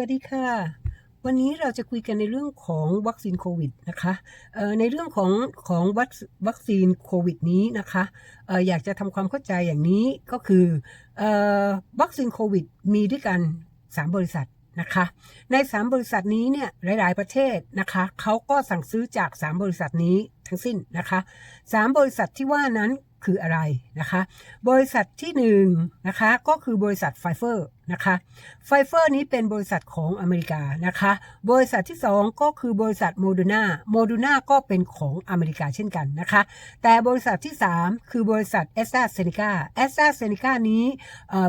วัสดีค่ะ วันนี้เราจะคุยกันในเรื่องของวัคซีนโควิดนะคะในเรื่องของของวัควัคซีนโควิดนี้นะคะอออยากจะทำความเข้าใจอย่างนี้ก็คือออวัคซีนโควิดมีด้วยกัน 3 บริษัทนะคะ ใน 3 บริษัทนี้เนี่ยหลาย ๆ ประเทศนะคะเขาก็สั่งซื้อจาก 3 บริษัทนี้ทั้งสิ้นนะคะ 3 บริษัทที่ว่านั้นคืออะไรนะคะบริษัทที่1นะคะก็คือบริษัทไฟเฟอร์นะคะไฟเฟอร์นี้เป็นบริษัทของอเมริกานะคะบริษัทที่ 2 ก็คือบริษัทโมเดอร์นาโมเดอร์นาก็เป็นของอเมริกาเช่นกันนะคะแต่บริษัทที่ 3 คือบริษัทแอสตราเซเนกาแอสตราเซเนกานี้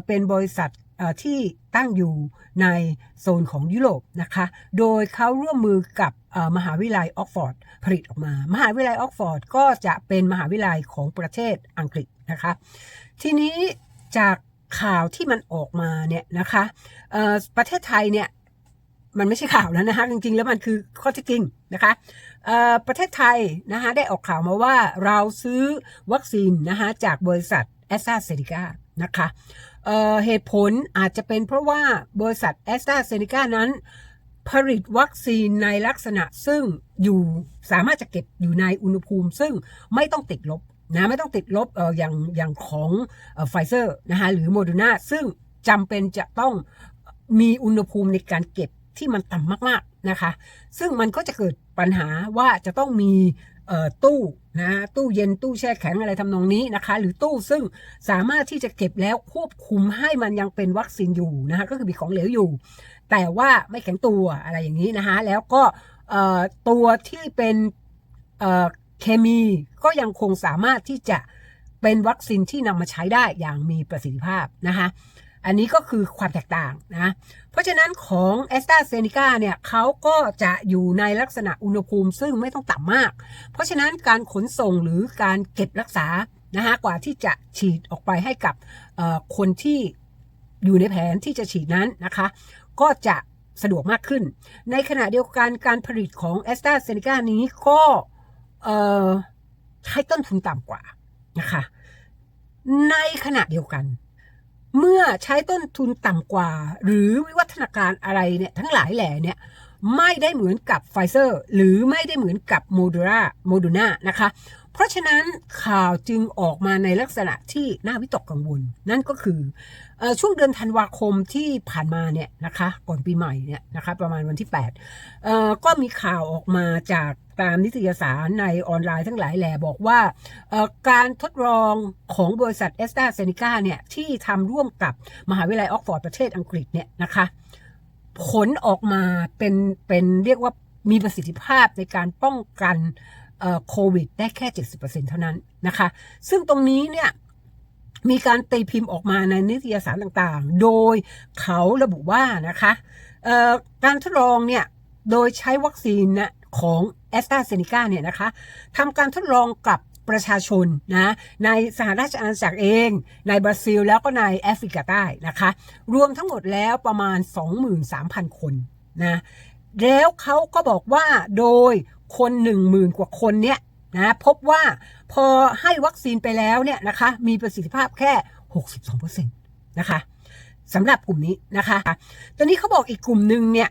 เป็นบริษัท ที่ตั้งอยู่ในโซนของยุโรปนะคะ โดยเขาร่วมมือกับมหาวิทยาลัยออกฟอร์ดผลิตออกมา มหาวิทยาลัยออกฟอร์ดก็จะเป็นมหาวิทยาลัยของประเทศอังกฤษนะคะ ทีนี้จากข่าวที่มันออกมาเนี่ยนะคะประเทศไทยเนี่ยมันไม่ใช่ข่าวแล้วนะคะจริงๆ แล้วมันคือข้อเท็จจริงนะคะประเทศไทยนะคะได้ออกข่าวมาว่าเราซื้อวัคซีนนะคะจากบริษัทแอสตราเซเนกานะคะ เเหตุผลอาจจะเป็นเพราะว่าบริษัทแอสตราเซเนกานั้น ผลิตวัคซีนในลักษณะซึ่งอยู่สามารถจะเก็บอยู่ในอุณหภูมิ ซึ่งไม่ต้องติดลบนะไม่ต้องติดลบออย่างอย่างของไฟเซอร์นะคะหรือโมเดอร์นาซึ่งจำเป็นจะต้องมีอุณหภูมิในการเก็บที่มันต่ำมากๆนะคะ ซึ่งมันก็จะเกิดปัญหาว่าจะต้องมี ตู้นะตู้เย็นตู้แช่แข็งอะไรทำนองนี้นะคะ หรือตู้ซึ่งสามารถที่จะเก็บแล้วควบคุมให้มันยังเป็นวัคซีนอยู่นะคะก็คือมีของเหลวอยู่ แต่ว่าไม่แข็งตัวอะไรอย่างนี้นะคะแล้วก็ตัวที่เป็นเอ่อเคมีก็ยังคงสามารถที่จะเป็นวัคซีนที่นำมาใช้ได้อย่างมีประสิทธิภาพนะคะ อันนี้ก็คือความแตกต่างนะ เพราะฉะนั้นของ a s t r a z เซ e c a เนี่ยเขาก็จะอยู่ในลักษณะอุณหภูมิซึ่งไม่ต้องต่ำมาก เพราะฉะนั้นการขนส่งหรือการเก็บรักษานะคะกว่าที่จะฉีดออกไปให้กับคนที่อยู่ในแผนที่จะฉีดนั้นนะคะ ก็จะสะดวกมากขึ้น ในขณะเดียวกันการผลิตของ a s t r a z เซ e c a นี้ก็ใช้ต้นทุนต่ำกว่านะคะ ในขณะเดียวกัน เมื่อใช้ต้นทุนต่ำกว่า หรือวิวัฒนาการอะไรเนี่ยทั้งหลายแหล่เนี่ยไม่ได้เหมือนกับไฟเซอร์หรือไม่ได้เหมือนกับโมดูราโมดูนานะคะ เพราะฉะนั้นข่าวจึงออกมาในลักษณะที่น่าวิตกกังวล นั่นก็คือ ช่วงเดือนธันวาคมที่ผ่านมาเนี่ยนะคะก่อนปีใหม่เนี่ยนะคะประมาณวันที่8ก็มีข่าวออกมาจากตามนิตยสารในออนไลน์ทั้งหลายแหล่บอกว่าการทดลองของบริษัทเอสตราเซเนกาเนี่ยที่ทำร่วมกับมหาวิทยาลัยออกฟอร์ดประเทศอังกฤษเนี่ยนะคะผลออกมาเป็นเป็นเรียกว่ามีประสิทธิภาพในการป้องกันโควิดได้แค่ 70%เท่านั้นนะคะ ซึ่งตรงนี้เนี่ย มีการตีพิมพ์ออกมาในนิตยสารต่างๆ โดยเขาระบุว่านะคะการทดลองเนี่ยโดยใช้วัคซีนนะของแอสตราเซเนกาเนี่ยนะคะทำการทดลองกับประชาชนนะในสหราชอาณาจักรเอง ในบราซิลแล้วก็ในแอฟริกาใต้นะคะ รวมทั้งหมดแล้วประมาณ 23,000 คนนะแล้วเขาก็บอกว่าโดยคน 10,000 กว่าคนเนี่ย นะพบว่าพอให้วัคซีนไปแล้วเนี่ยนะคะมีประสิทธิภาพแค่ 62%นะคะสำหรับกลุ่มนี้นะคะ ตอนนี้เขาบอกอีกกลุ่มหนึ่งเนี่ย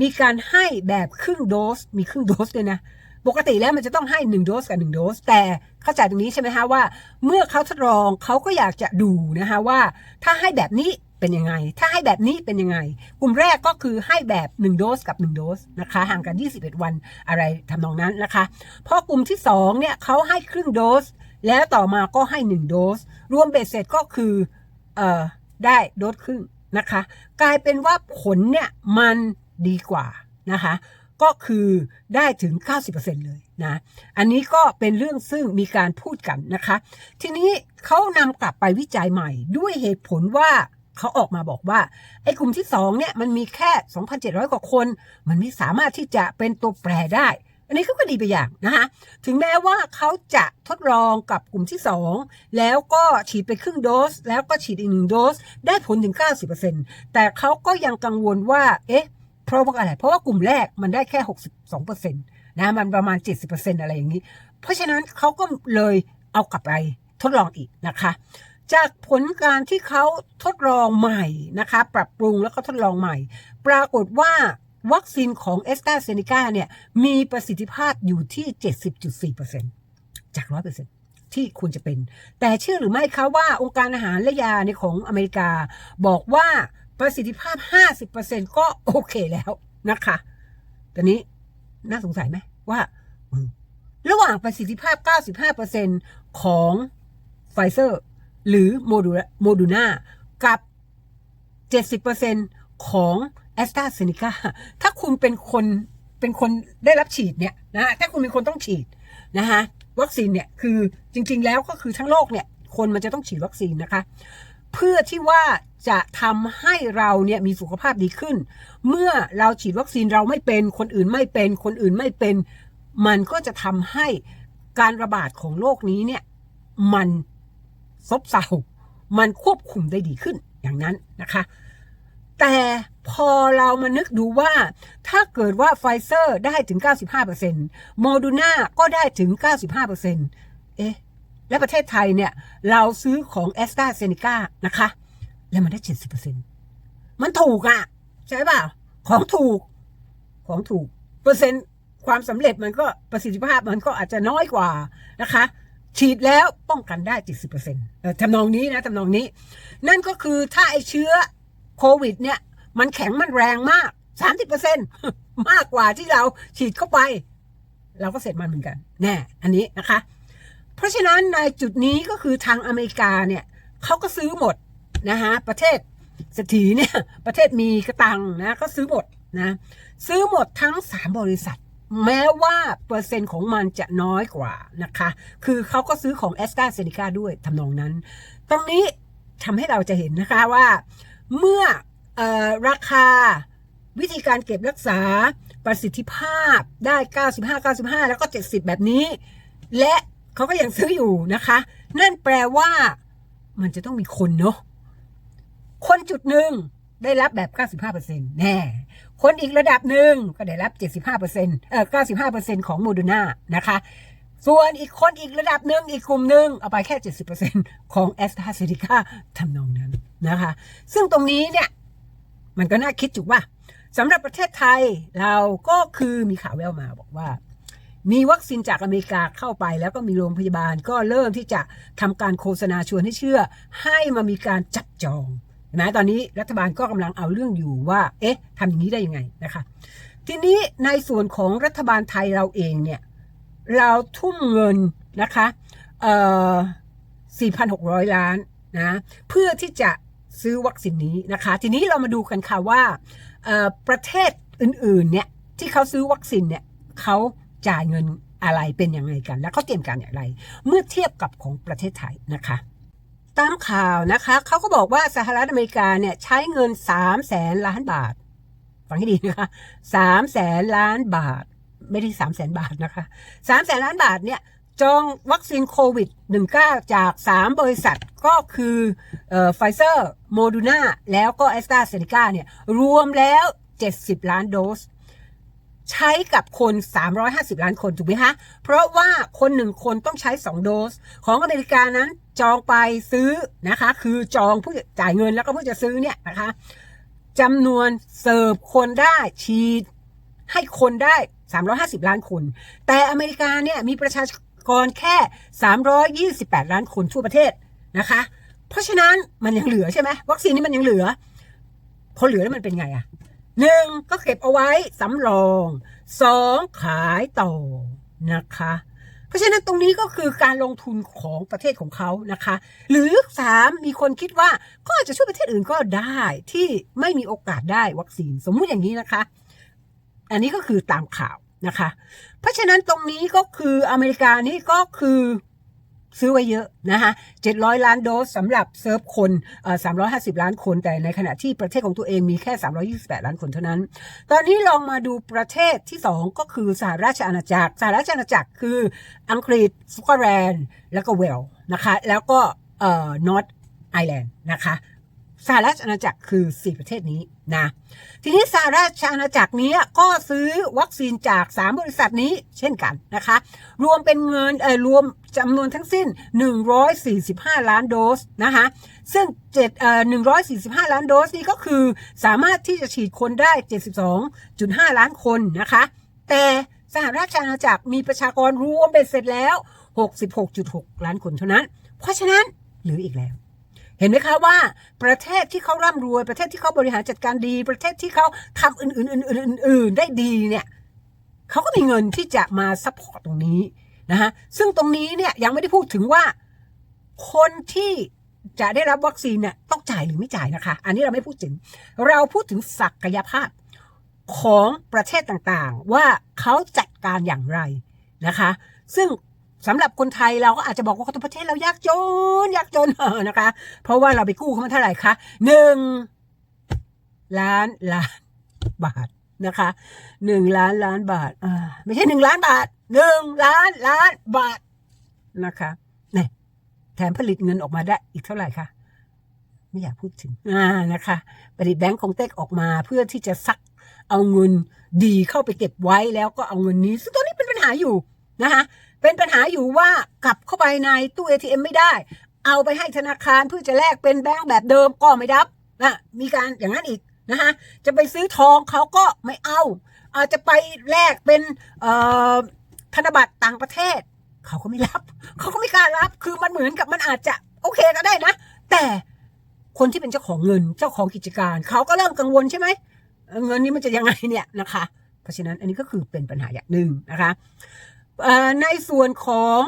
มีการให้แบบครึ่งโดส มีครึ่งโดสด้วยนะ ปกติแล้วมันจะต้องให้ 1 โดสกับ 1 โดส แต่เข้าใจตรงนี้ใช่ไหมฮะว่า เมื่อเขาทดลองเขาก็อยากจะดูนะคะว่าถ้าให้แบบนี้ เป็นยังไง ถ้าให้แบบนี้เป็นยังไง กลุ่มแรกก็คือให้แบบ 1 โดสกับ 1 โดสนะคะ ห่างกัน 21 วันอะไรทำนองนั้นนะคะ พอกลุ่มที่2เนี่ยเขาให้ครึ่งโดส แล้วต่อมาก็ให้ 1 โดส รวมเบ็ดเสร็จก็คือเอ่อได้โดสครึ่งนะคะ กลายเป็นว่าผลเนี่ยมันดีกว่านะคะก็คือได้ถึง 90%เลยนะ อันนี้ก็เป็นเรื่องซึ่งมีการพูดกันนะคะ ทีนี้เขานำกลับไปวิจัยใหม่ด้วยเหตุผลว่า เขาออกมาบอกว่าไอ้กลุ่มที่2เนี่ยมันมีแค่ 2,700 กว่าคน มันไม่สามารถที่จะเป็นตัวแปรได้ อันนี้ก็ดีไปอย่างนะคะถึงแม้ว่าเขาจะทดลองกับกลุ่มที่ 2 แล้วก็ฉีดไปครึ่งโดส แล้วก็ฉีดอีกหนึ่งโดส ได้ผลถึง 90%แต่เขาก็ยังกังวลว่า เอ๊ะเพราะว่าอะไร เพราะว่ากลุ่มแรกมันได้แค่ 62%นะมันประมาณ 70%อะไรอย่างนี้ เพราะฉะนั้นเขาก็เลยเอากลับไปทดลองอีกนะคะ จากผลการที่เขาทดลองใหม่นะคะปรับปรุงแล้วก็ทดลองใหม่ ปรากฏว่าวัคซีนของเอสตราเซเนกาเนี่ยมีประสิทธิภาพอยู่ที่ 70.4%จาก 100%ที่ควรจะเป็น แต่เชื่อหรือไม่คะว่าองค์การอาหารและยาในของอเมริกา บอกว่าประสิทธิภาพ 50%ก็โอเคแล้วนะคะตอนนี้น่าสงสัยไหมว่า ระหว่างประสิทธิภาพ 95%ของไฟเซอร์ หรือโมดูโมดูนากับ 70%ของแอสตราเซเนกาถ้าคุณเป็นคนเป็นคนได้รับฉีดเนี่ยนะถ้าคุณเป็นคนต้องฉีดนะคะวัคซีนเนี่ยคือจริง ๆ แล้วก็คือทั้งโลกเนี่ยคนมันจะต้องฉีดวัคซีนนะคะ เพื่อที่ว่าจะทำให้เราเนี่ยมีสุขภาพดีขึ้น เมื่อเราฉีดวัคซีนเราไม่เป็น คนอื่นไม่เป็น คนอื่นไม่เป็น มันก็จะทำให้การระบาดของโรคนี้เนี่ยมัน ซบเซามันควบคุมได้ดีขึ้นอย่างนั้นนะคะ แต่พอเรามานึกดูว่าถ้าเกิดว่าไฟเซอร์ได้ถึง 95%โมดูนาก็ได้ถึง 95%เอ๊ะ และประเทศไทยเนี่ย เราซื้อของแอสตราเซเนกานะคะ แล้วมันได้ 70%มันถูกอะใช่ป่ะ ของถูก ของถูก เปอร์เซ็นต์ความสำเร็จมันก็ประสิทธิภาพมันก็อาจจะน้อยกว่านะคะ ฉีดแล้วป้องกันได้ 70%เอ่อทำนองนี้นะทำนองนี้ นั่นก็คือถ้าไอเชื้อโควิดเนี่ย มันแข็งมันแรงมาก 30%มากกว่าที่เราฉีดเข้าไป เราก็เสร็จมันเหมือนกัน แน่อันนี้นะคะ เพราะฉะนั้นในจุดนี้ก็คือทางอเมริกาเนี่ยเขาก็ซื้อหมดนะคะประเทศเศรษฐีเนี่ยประเทศมีกระตังนะก็ซื้อหมดนะซื้อหมดทั้ง 3 บริษัท แม้ว่าเปอร์เซ็นต์ของมันจะน้อยกว่านะคะ คือเขาก็ซื้อของแอสตราเซเนกาด้วยทำนองนั้น ตรงนี้ทำให้เราจะเห็นนะคะว่าเมื่ออราคาวิธีการเก็บรักษาประสิทธิภาพได้ 95 95 แล้วก็ 70 แบบนี้ และเขาก็ยังซื้ออยู่นะคะ นั่นแปลว่ามันจะต้องมีคนเนาะคนจุดหนึ่งได้รับแบบ 95%แน่ คนอีกระดับหนึ่งก็ได้รับ 75%เอ่อ95%ของโมเดอร์นานะคะส่วนอีกคนอีกระดับหนึ่งอีกกลุ่มหนึ่งเอาไปแค่ 70%ของแอสตราเซเนกาทำนองนั้นนะคะ ซึ่งตรงนี้เนี่ย มันก็น่าคิดจุกว่าสำหรับประเทศไทยเราก็คือมีข่าวแววมาบอกว่า มีวัคซีนจากอเมริกาเข้าไป แล้วก็มีโรงพยาบาลก็เริ่มที่จะทำการโฆษณาชวนให้เชื่อ ให้มามีการจับจอง ห็นไหมตอนนี้รัฐบาลก็กำลังเอาเรื่องอยู่ว่า เอ๊ะทำอย่างนี้ได้ยังไงนะคะ ทีนี้ในส่วนของรัฐบาลไทยเราเองเนี่ย เราทุ่มเงินนะคะเอ่อ4,600 ล้านนะเพื่อที่จะซื้อวัคซีนนี้นะคะ ทีนี้เรามาดูกันค่ะว่าประเทศอื่นๆเนี่ยที่เขาซื้อวัคซีนเนี่ยเขาจ่ายเงินอะไรเป็นยังไงกัน และเขาเตรียมการอย่างไร เมื่อเทียบกับของประเทศไทยนะคะ ตามข่าวนะคะเขาก็บอกว่าสหรัฐอเมริกาเนี่ยใช้เงิน3แสนล้านบาท ฟังให้ดีนะคะ3แสนล้านบาท ไม่ได้3แสนบาทนะคะ3แสนล้านบาทเนี่ยจองวัคซีนโควิด 19 จาก 3 บริษัทก็คือไฟเซอร์โมดูนาแล้วก็แอสตราเซเนกาเนี่ยรวมแล้ว 70 ล้านโดส ใช้กับคน 350 ล้านคน ถูกไหมคะ เพราะว่าคนหนึ่งคนต้องใช้ 2 โดส ของอเมริกานั้นจองไปซื้อนะคะ คือจองผู้จ่ายเงินแล้วก็ผู้จะซื้อเนี่ยนะคะจำนวนเสิร์ฟคนได้ฉีดให้คนได้ 350 ล้านคน แต่อเมริกาเนี่ยมีประชากรแค่ 328 ล้านคนทั่วประเทศนะคะ เพราะฉะนั้นมันยังเหลือใช่ไหมวัคซีนนี้มันยังเหลือพอเหลือแล้วมันเป็นไงอะ หนึ่งก็เก็บเอาไว้สำรองสองขายต่อนะคะ เพราะฉะนั้นตรงนี้ก็คือการลงทุนของประเทศของเขานะคะ หรือสามมีคนคิดว่าก็อาจจะช่วยประเทศอื่นก็ได้ที่ไม่มีโอกาสได้วัคซีนสมมุติอย่างนี้นะคะ อันนี้ก็คือตามข่าวนะคะ เพราะฉะนั้นตรงนี้ก็คืออเมริกานี่ก็คือ ซื้อไว้เยอะนะคะ700 ล้านโดสสำหรับเซิร์ฟคนเอ่อ350 ล้านคน แต่ในขณะที่ประเทศของตัวเองมีแค่ 328 ล้านคนเท่านั้น ตอนนี้ลองมาดูประเทศที่ 2 ก็คือสหราชอาณาจักร สหราชอาณาจักรคืออังกฤษสกอตแลนด์แล้วก็เวลนะคะ แล้วก็เอ่อนอร์ทไอแลนด์นะคะ สหราชอาณาจักรคือ 4 ประเทศนี้นะ ทีนี้สหราชอาณาจักรนี้ก็ซื้อวัคซีนจาก 3 บริษัทนี้เช่นกันนะคะ รวมเป็นเงินเออรวมจำนวนทั้งสิ้น 145 ล้านโดสนะคะซึ่ง7เอ่อ145 ล้านโดสนี้ก็คือสามารถที่จะฉีดคนได้ 72.5 ล้านคนนะคะ แต่สหราชอาณาจักรมีประชากรรวมเป็นเสร็จแล้ว 66.6 ล้านคนเท่านั้น เพราะฉะนั้นเหลืออีกแล้ว เห็นไหมคะว่าประเทศที่เขาร่ำรวยประเทศที่เขาบริหารจัดการดี ประเทศที่เขาทำอื่นๆอื่นๆอื่นๆได้ดีเนี่ยเขาก็มีเงินที่จะมาซัพพอร์ตตรงนี้นะฮะซึ่งตรงนี้เนี่ยยังไม่ได้พูดถึงว่าคนที่จะได้รับวัคซีนเนี่ยต้องจ่ายหรือไม่จ่ายนะคะ อันนี้เราไม่พูดถึง เราพูดถึงศักยภาพของประเทศต่างๆ ว่าเขาจัดการอย่างไรนะคะ ซึ่ง สำหรับคนไทยเราก็อาจจะบอกว่าประเทศเรายากจนยากจนเออนะคะ เพราะว่าเราไปกู้เขามาเท่าไหร่คะหนึ่งล้านล้านบาทนะคะหนึ่งล้านล้านบาทอ่าไม่ใช่หนึ่งล้านบาทหนึ่งล้านล้านบาทนะคะเนี่ยแถมผลิตเงินออกมาได้อีกเท่าไหร่คะไม่อยากพูดถึงอ่านะคะผลิตแบงก์ของเต็กออกมาเพื่อที่จะซักเอาเงินดีเข้าไปเก็บไว้แล้วก็เอาเงินนี้ซึ่งตอนนี้เป็นปัญหาอยู่นะคะ เป็นปัญหาอยู่ว่ากลับเข้าไปในตู้ ATM ไม่ได้ เอาไปให้ธนาคารเพื่อจะแลกเป็นแบงก์แบบเดิมก็ไม่รับนะมีการอย่างนั้นอีกนะคะจะไปซื้อทองเขาก็ไม่เอาอาจจะไปแลกเป็นธนบัตรต่างประเทศ เขาก็ไม่รับ เขาก็ไม่กล้ารับ คือมันเหมือนกับมันอาจจะโอเคก็ได้นะ แต่คนที่เป็นเจ้าของเงินเจ้าของกิจการ เขาก็เริ่มกังวลใช่ไหมเงินนี้มันจะยังไงเนี่ยนะคะ เพราะฉะนั้นอันนี้ก็คือเป็นปัญหาอย่างหนึ่งนะคะ ในส่วนของ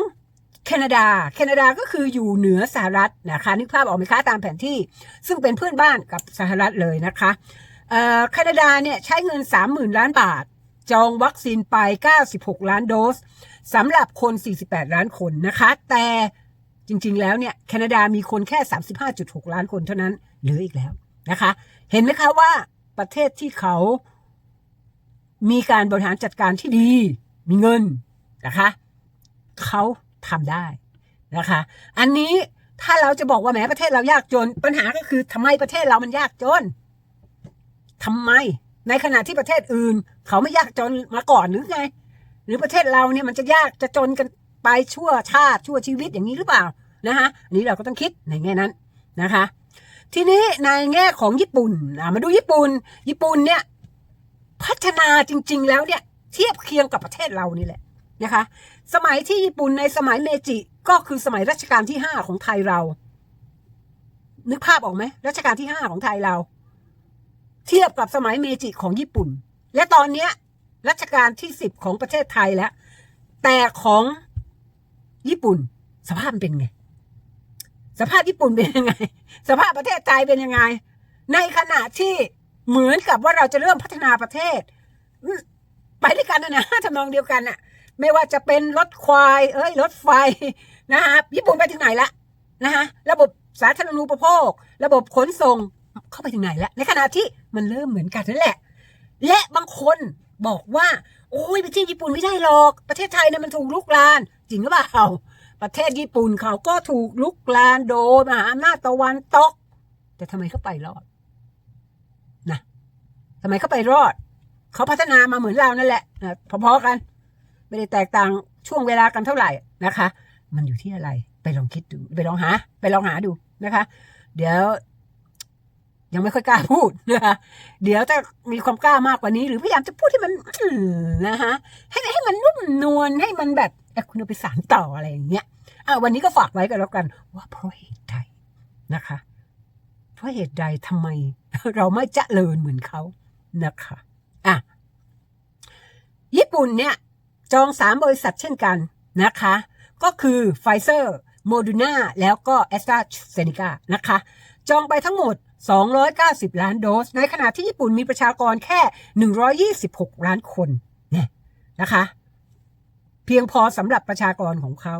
แคนาดา แคนาดาก็คืออยู่เหนือสหรัฐนะคะนึกภาพออกไหมคะตามแผนที่ ซึ่งเป็นเพื่อนบ้านกับสหรัฐเลยนะคะแคนาดาเนี่ยใช้เงิน 30,000 ล้านบาท จองวัคซีนไป 96 ล้านโดสสำหรับคน 48 ล้านคนนะคะ แต่จริงๆแล้วเนี่ยแคนาดามีคนแค่ 35.6 ล้านคนเท่านั้นเหลืออีกแล้วนะคะ เห็นไหมคะว่าประเทศที่เขามีการบริหารจัดการที่ดี มีเงิน นะคะเขาทำได้นะคะ อันนี้ถ้าเราจะบอกว่าแม้ประเทศเรายากจน ปัญหาก็คือทำไมประเทศเรามันยากจนทำไม ในขณะที่ประเทศอื่น เขาไม่ยากจนมาก่อนหรือไง หรือประเทศเราเนี่ยมันจะยากจะจนกันไปชั่วชาติชั่วชีวิตอย่างนี้หรือเปล่านะคะอันนี้เราก็ต้องคิดในแง่นั้นนะคะ ทีนี้ในแง่ของญี่ปุ่นมาดูญี่ปุ่น ญี่ปุ่นเนี่ยพัฒนาจริง ๆ แล้วเนี่ย เทียบเคียงกับประเทศเรานี่แหละ นะคะ สมัยที่ญี่ปุ่นในสมัยเมจิก็คือสมัยรัชกาลที่ห้าของไทยเรา นึกภาพออกไหมรัชกาลที่ห้าของไทยเรา เทียบกับสมัยเมจิของญี่ปุ่น และตอนเนี้ยรัชกาลที่สิบของประเทศไทยแล้ว แต่ของญี่ปุ่นสภาพเป็นไง สภาพญี่ปุ่นเป็นยังไง สภาพประเทศไทยเป็นยังไง ในขณะที่เหมือนกับว่าเราจะเริ่มพัฒนาประเทศ กันนะนะทำนองเดียวกันน่ะไม่ว่าจะเป็นรถควาย เอ้ยรถไฟนะฮะญี่ปุ่นไปถึงไหนละนะฮะระบบสาธารณูปโภค ระบบขนส่งเข้าไปถึงไหนละในขณะที่มันเริ่มเหมือนกันนั่นแหละ และบางคนบอกว่า โอ้ยไประเทศญี่ปุ่นไม่ได้หรอก ประเทศไทยเนี่ยมันถูกลุกลาน จริงหรือเปล่าประเทศญี่ปุ่นเขาก็ถูกลุกลานโดยมหาอำนาจตะวันตก แต่ทำไมเขาไปรอดนะทำไมเขาไปรอด เขาพัฒนามาเหมือนเรานั่นแหละนะพอๆกัน ไม่ได้แตกต่างช่วงเวลากันเท่าไหร่นะคะ มันอยู่ที่อะไรไปลองคิดดูไปลองหา ไปลองหาดูนะคะ เดี๋ยว ยังไม่ค่อยกล้าพูดนะคะเดี๋ยวจะมีความกล้ามากกว่านี้ หรือพยายามจะพูดให้มันนะคะให้ให้มันนุ่มนวลให้มันแบบเอ๊ะคุณเอาไปสานต่ออะไรอย่างเงี้ยอะวันนี้ก็ฝากไว้กันแล้วกัน ว่าเพราะเหตุใดนะคะ เพราะเหตุใดทำไม เราไม่เจริญเหมือนเขานะคะ อะญี่ปุ่นเนี่ยจองสามบริษัทเช่นกันนะคะ ก็คือไฟเซอร์โมดูนาแล้วก็แอสตราเซเนกานะคะ จองไปทั้งหมด 290 ล้านโดส ในขณะที่ญี่ปุ่นมีประชากรแค่ 126 ล้านคนเนี่ยนะคะ เพียงพอสำหรับประชากรของเขา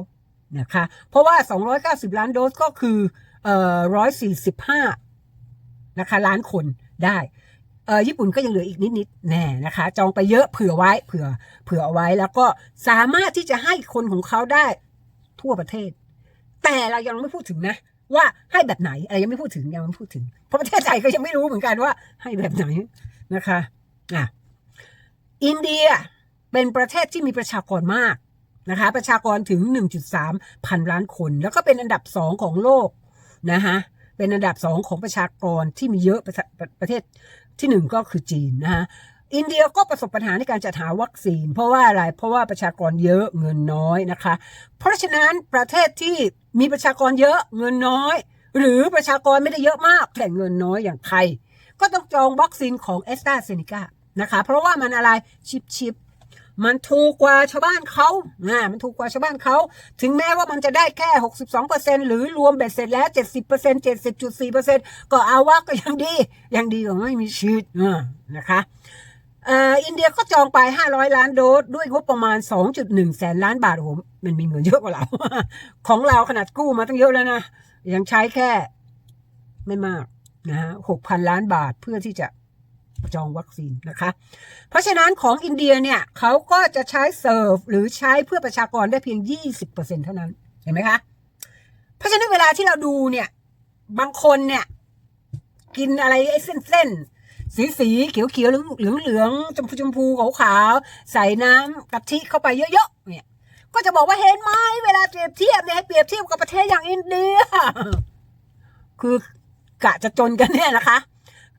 นะคะ เพราะว่า 290 ล้านโดสก็คือเอ่อ145นะคะล้านคนได้ ญี่ปุ่นก็ยังเหลืออีกนิดๆแน่นะคะ จองไปเยอะเผื่อไว้เผื่อเผื่อเอาไว้แล้วก็สามารถที่จะให้คนของเขาได้ทั่วประเทศ แต่เรายังไม่พูดถึงนะ ว่าให้แบบไหนอะไรยังไม่พูดถึงยังไม่พูดถึง เพราะประเทศไทยก็ยังไม่รู้เหมือนกันว่า ให้แบบไหนนะคะอะอินเดียเป็นประเทศที่มีประชากรมากนะคะประชากรถึง 1.3 พันล้านคน แล้วก็เป็นอันดับสองของโลกนะคะเป็นอันดับสองของประชากรที่มีเยอะประประเทศ ที่หนึ่งก็คือจีนนะคะอินเดียก็ประสบปัญหาในการจัดหาวัคซีน เพราะว่าอะไร เพราะว่าประชากรเยอะเงินน้อยนะคะ เพราะฉะนั้นประเทศที่มีประชากรเยอะเงินน้อย หรือประชากรไม่ได้เยอะมากแต่เงินน้อยอย่างไทย ก็ต้องจองวัคซีนของเอสตราเซเนกานะคะ เพราะว่ามันอะไรชิปชิป มันถูกกว่าชาวบ้านเขาอ่ามันถูกกว่าชาวบ้านเขา ถึงแม้ว่ามันจะได้แค่ 62%หรือรวมเบ็ดเสร็จแล้ว 70% 70.4%ก็เอาว่าก็ยังดี ยังดีกว่าไม่มีชีวิตนะคะอินเดียก็จองไป 500 ล้านโดส ด้วยงบประมาณ 2.1 แสนล้านบาทโอ้โหมันมีเงินเยอะกว่าเรา ของเราขนาดกู้มาตั้งเยอะแล้วนะ ยังใช้แค่ไม่มากนะฮะ6,000ล้านบาทเพื่อที่จะ จองวัคซีนนะคะ เพราะฉะนั้นของอินเดียเนี่ยเขาก็จะใช้เซิร์ฟหรือใช้เพื่อประชากรได้เพียง 20%เท่านั้นเห็นไหมคะเพราะฉะนั้นเวลาที่เราดูเนี่ยบางคนเนี่ยกินอะไรไอ้เส้นเส้นสีสีเขียวเขียวเหลืองเหลืองเหลืองชมพูชมพูขาวขาวใส่น้ำกะทิเข้าไปเยอะๆเนี่ย ก็จะบอกว่าเห็นไหมเวลาเปรียบเทียบเนี่ยให้เปรียบเทียบกับประเทศอย่างอินเดียคือกะจะจนกันเนี่ยนะคะ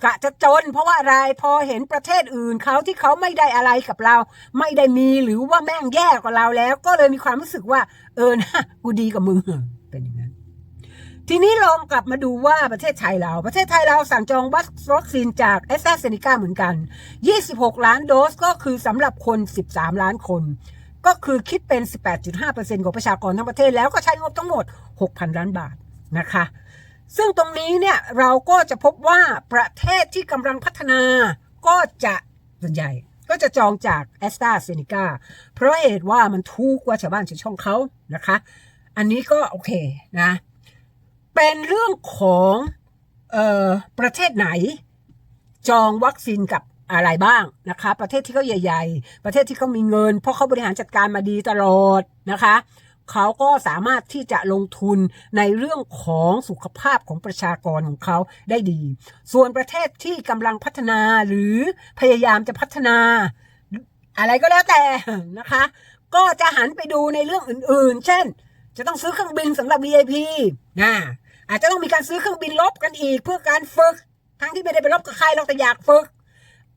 กะจะจน เพราะว่าอะไรพอเห็นประเทศอื่นเขาที่เขาไม่ได้อะไรกับเรา ไม่ได้มีหรือว่าแม่งแย่กว่าเราแล้ว ก็เลยมีความรู้สึกว่า เออนะกูดีกับมึงเป็นอย่างนั้นทีนี้ลองกลับมาดูว่าประเทศไทยเรา ประเทศไทยเราสั่งจองวัคซีนจากแอสตราเซเนกาเหมือนกัน 26 ล้านโดสก็คือสำหรับคน 13 ล้านคน ก็คือคิดเป็น 18.5%ของประชากรทั้งประเทศแล้วก็ใช้งบทั้งหมด 6,000 ล้านบาทนะคะ ซึ่งตรงนี้เนี่ยเราก็จะพบว่าประเทศที่กำลังพัฒนาก็จะส่วนใหญ่ ก็จะจองจากแอสตราเซเนกาเพราะเหตุว่ามันถูกกว่าชาวบ้านชาวช่องเขานะคะ อันนี้ก็โอเคนะ เป็นเรื่องของออประเทศไหน จองวัคซีนกับอะไรบ้างนะคะ ประเทศที่เขาใหญ่ ๆ ประเทศที่เขามีเงิน เพราะเขาบริหารจัดการมาดีตลอดนะคะ เขาก็สามารถที่จะลงทุนในเรื่องของสุขภาพของประชากรของเขาได้ดี ส่วนประเทศที่กำลังพัฒนาหรือพยายามจะพัฒนา อะไรก็แล้วแต่นะคะ ก็จะหันไปดูในเรื่องอื่นๆ เช่น จะต้องซื้อเครื่องบินสำหรับ VIP นะอาจจะต้องมีการซื้อเครื่องบินลบกันอีกเพื่อการฝึก ทั้งที่ไม่ได้ไปรบกับใครเราแต่อยากฝึก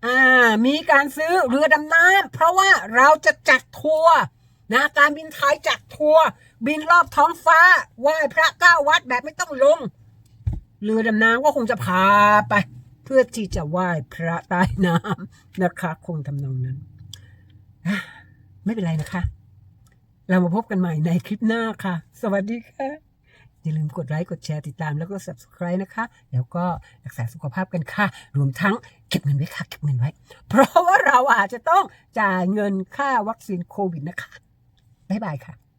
อ่า มีการซื้อเรือดำน้ำเพราะว่าเราจะจัดทัวร์ นะการบินไทยจัดทัวร์บินรอบท้องฟ้าไหว้พระเก้าวัดแบบไม่ต้องลง เรือดำน้ำก็คงจะพาไป เพื่อที่จะไหว้พระใต้น้ำนะคะคงทำนองนั้น ไม่เป็นไรนะคะ เรามาพบกันใหม่ในคลิปหน้าค่ะ สวัสดีค่ะ อย่าลืมกดไลค์ กดแชร์ติดตามแล้วก็ subscribe นะคะ แล้วก็รักษาสุขภาพกันค่ะ รวมทั้งเก็บเงินไว้ค่ะ เก็บเงินไว้ เพราะว่าเราอาจจะต้องจ่ายเงินค่าวัคซีนโควิดนะคะ บ๊ายบายค่ะ